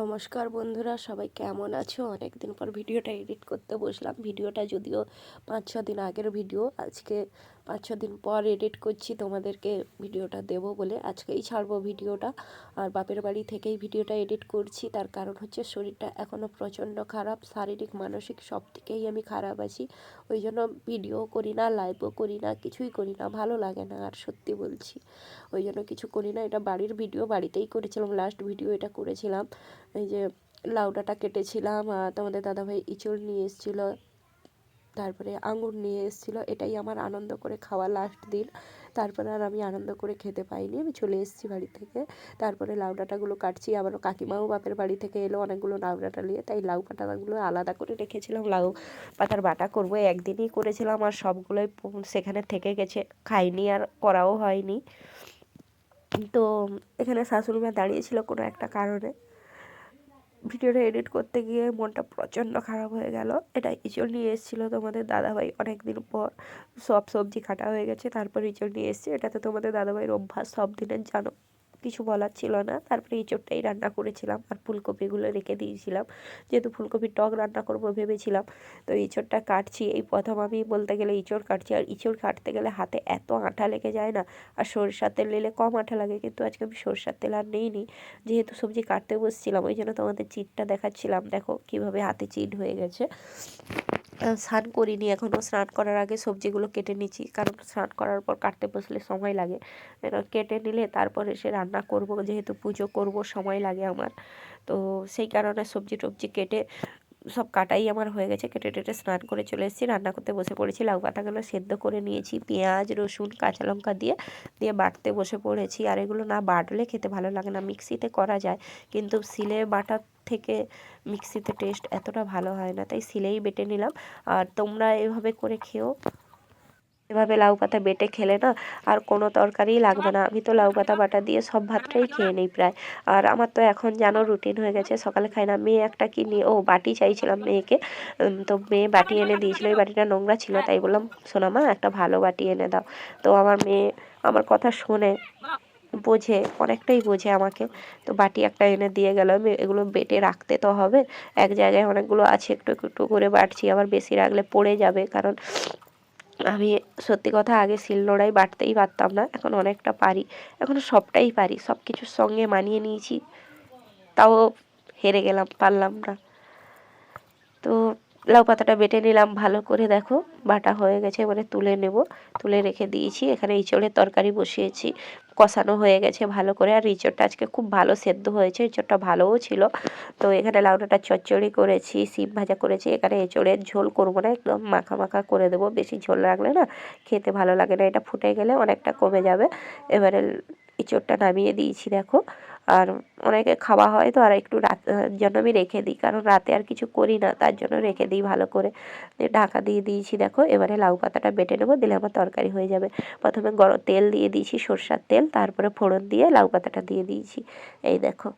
নমস্কার বন্ধুরা, সবাই কেমন আছো? অনেক দিন পর ভিডিওটা এডিট করতে বসলাম। ভিডিওটা যদিও পাঁচ ছ দিন আগের ভিডিও, আজকে পাঁচ ছ দিন পর এডিট করছি, তোমাদেরকে ভিডিওটা দেব বলে। আজকেই ছাড়বো ভিডিওটা। আর বাপের বাড়ি থেকেই ভিডিওটা এডিট করছি। তার কারণ হচ্ছে শরীরটা এখনও প্রচণ্ড খারাপ, শারীরিক, মানসিক সব থেকেই আমি খারাপ আছি। ওই জন্য ভিডিও করি না লাইভও করি না, কিছুই করি না, ভালো লাগে না আর সত্যি বলছি। ওই জন্য কিছু করি না। এটা বাড়ির ভিডিও বাড়িতেই করেছিলাম। লাস্ট ভিডিও এটা করেছিলাম। এই যে লাউ ডাঁটা কেটেছিলাম তোমাদের দাদাভাই ইঁচড় নিয়ে এসেছিল। তারপরে আঙুর নিয়ে এসেছিল, এটাই আমার আনন্দ করে খাওয়া লাস্ট দিন। তারপরে আর আমি আনন্দ করে খেতে পাইনি, আমি চলে এসেছি বাড়ি থেকে। তারপরে লাউ ডাঁটাগুলো কাটছি, আবারও কাকিমাও বাপের বাড়ি থেকে এলো অনেকগুলো লাউ ডাঁটা নিয়ে, তাই লাউ পাতাগুলো আলাদা করে রেখেছিলাম, লাউ পাতার বাটা করব একদিনই করেছিলাম আর সবগুলোই সেখানে থেকে গেছে, খাইনি আর করাও হয়নি। তো এখানে শাশুড়ি মা দাঁড়িয়েছিল কোনো একটা কারণে। ভিডিওটা এডিট করতে গিয়ে মনটা প্রচণ্ড খারাপ হয়ে গেল। এটা ইঁচড় নিয়ে এসেছিল তোমাদের দাদাভাই অনেক দিন পর। সব সবজি কাটা হয়ে গেছে, তারপর ইচল নিয়ে এসছে। এটা তো তোমাদের দাদাভাইয়ের অভ্যাস সব দিনের জানো। কিছু বলার ছিল না। তারপরে ইঁচড়টাই রান্না করেছিলাম আর ফুলকপিগুলো রেখে দিয়েছিলাম। যেহেতু ফুলকপির টক রান্না করব ভেবেছিলাম, তো ইঁচড়টা কাটছি। এই প্রথম আমি বলতে গেলে ইঁচড় কাটছি। আর ইঁচড় কাটতে গেলে হাতে এত আঠা লেগে যায় না, আর সরষার তেল নিলে কম আঠা লাগে। কিন্তু আজকে আমি সরষার তেল আর নেইনি। যেহেতু সবজি কাটতে বসছিলাম, ওই জন্য তোমাদের চিটটা দেখাচ্ছিলাম। দেখো কীভাবে হাতে চিট হয়ে গেছে। স্নান করিনি এখনও স্নান করার আগে সবজিগুলো কেটে নিচ্ছি, কারণ স্নান করার পর কাটতে বসলে সময় লাগে। কেটে নিলে তারপর এসে রান্না করব, যেহেতু পুজো করব, সময় লাগে আমার। তো সেই কারণে সবজি টবজি কেটে সব কাটাই আমার হয়ে গেছে, কেটে টেটে স্নান করে চলে এসেছি, রান্না করতে বসে পড়েছি, লাউ পাতাগুলো সেদ্ধ করে নিয়েছি, পেঁয়াজ, রসুন, কাঁচা লঙ্কা দিয়ে দিয়ে বাটতে বসে পড়েছি। আর এগুলো না বাটলে খেতে ভালো লাগে না, মিক্সিতে করা যায়, কিন্তু সিলে বাটার থেকে মিক্সিতে টেস্ট এতটা ভালো হয় না, তাই সিলেই বেটে নিলাম। আর তোমরা এভাবে করে খেও। এভাবে লাউ পাতা বেটে খেলে না আর কোনো তরকারিই লাগবে না। আমি তো লাউ পাতা, বাটা দিয়ে সব ভাতটাই খেয়ে নিই প্রায়। আর আমার তো এখন জানো রুটিন হয়ে গেছে, সকালে খাই না। মেয়ে একটা কিনি ও বাটি চাইছিলাম মেয়েকে। তো মেয়ে বাটি এনে দিয়েছিলো। ওই বাটিটা নোংরা ছিল, তাই বললাম মা, একটা ভালো বাটি এনে দাও। তো আমার মেয়ে আমার কথা শোনে। বোঝে, অনেকটাই বোঝে আমাকে তো বাটি একটা এনে দিয়ে গেল, আমি এগুলো বেটে রাখতে তো হবে। এক জায়গায় অনেকগুলো আছে, একটু একটু করে বাটছি, আবার বেশি রাখলে পড়ে যাবে, কারণ আমি সত্যি কথা আগে শিলনোড়াই বাটতেই পারতাম না, এখন অনেকটা পারি। এখন সবটাই পারি সব কিছুর সঙ্গে মানিয়ে নিয়েছি, তাও হেরে গেলাম, পারলাম না। তো লাউ পাতাটা বেটে নিলাম, ভালো করে দেখো, বাটা হয়ে গেছে, এবারে তুলে নেব। তুলে রেখে দিয়েছি, এখানে ইঁচড়ের তরকারি বসিয়েছি, কষানো হয়ে গেছে ভালো করে। আর ইঁচড়টা আজকে খুব ভালো সেদ্ধ হয়েছে ইঁচড়টা ভালোও ছিল। তো এখানে লাউডাটা চচ্চড়ি করেছি, সিম ভাজা করেছি, এখানে এঁচড়ের ঝোল করব না, একদম মাখা মাখা করে দেবো, বেশি ঝোল রাখলে না খেতে ভালো লাগে না, এটা ফুটে গেলে অনেকটা কমে যাবে। এবারে ইঁচড়টা নামিয়ে দিয়েছি, দেখো। আর অনেকে খাওয়া হয় তো আর একটু রাত জন্য আমি রেখে দিই। কারণ রাতে আর কিছু করি না, তার জন্য রেখে দিই ভালো করে। ঢাকা দিয়ে দিয়েছি, দেখো, এবারে লাউ পাতাটা বেটে নেব, দিলে আমার তরকারি হয়ে যাবে। প্রথমে গরম তেল দিয়ে দিয়েছি, সর্ষার তেল, তারপরে ফোড়ন দিয়ে লাউ পাতাটা দিয়ে দিয়েছি। এই দেখো,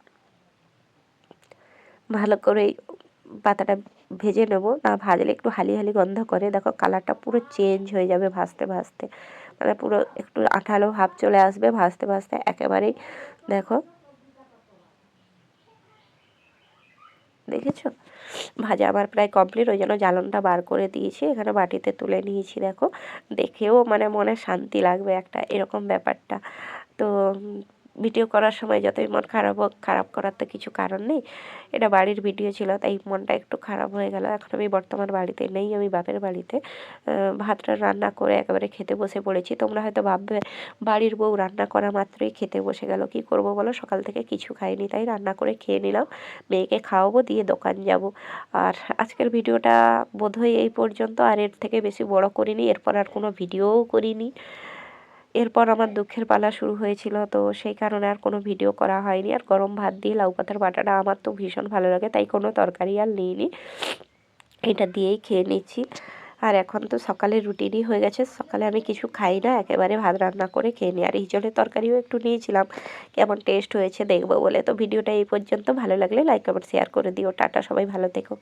ভালো করে পাতাটা ভেজে নেব। না ভাজলে একটু হালি হালি গন্ধ করে। দেখো, কালারটা পুরো চেঞ্জ হয়ে যাবে ভাজতে ভাজতে। মানে পুরো একটু আঠালো ভাব চলে আসবে ভাজতে ভাজতে। একেবারেই, দেখো দেখেছ? ভাজা আমার প্রায় কমপ্লিট ওই জন্য জ্বালনটা বার করে দিয়েছি। এখানে বাটিতে তুলে নিয়েছি, দেখো। দেখেও মানে মনে শান্তি লাগবে একটা, এরকম ব্যাপারটা। তো ভিডিও করার সময় যতই মন খারাপ হোক, খারাপ করার তো কিছু কারণ নেই। এটা বাড়ির ভিডিও ছিল, তাই মনটা একটু খারাপ হয়ে গেল। এখন আমি বর্তমান বাড়িতে নেই, আমি বাপের বাড়িতে। ভাতটা রান্না করে একেবারে খেতে বসে পড়েছি। তোমরা হয়তো ভাববে, বাড়ির বউ রান্না করা মাত্রই খেতে বসে গেল, কি করব বলো? সকাল থেকে কিছু খাইনি, তাই রান্না করে খেয়ে নিলাম। মেয়েকে খাওয়াবো, দিয়ে দোকান যাব। আর আজকের ভিডিওটা বোধহয় এই পর্যন্ত, আর এর থেকে বেশি বড় করিনি, এরপর আর কোনো ভিডিওও করিনি। এরপর আমার দুঃখের পালা শুরু হয়েছিল, তো সেই কারণে আর কোনো ভিডিও করা হয়নি। আর গরম ভাত দিয়ে লাউ পাতার বাটাটা আমার তো ভীষণ ভালো লাগে, তাই কোনো তরকারি আর নিইনি। এটা দিয়েই খেয়ে নিচ্ছি। আর এখন তো সকালে রুটিনই হয়ে গেছে, সকালে আমি কিছু খাই না, একেবারে ভাত রান্না করে খেয়ে নিই। আর জলের তরকারিও একটু নিয়েছিলাম, কেমন টেস্ট হয়েছে দেখব বলে। তো ভিডিওটা এই পর্যন্ত, ভালো লাগলে লাইক, কমেন্ট, শেয়ার করে দিও। টাটা, সবাই ভালো থেকো।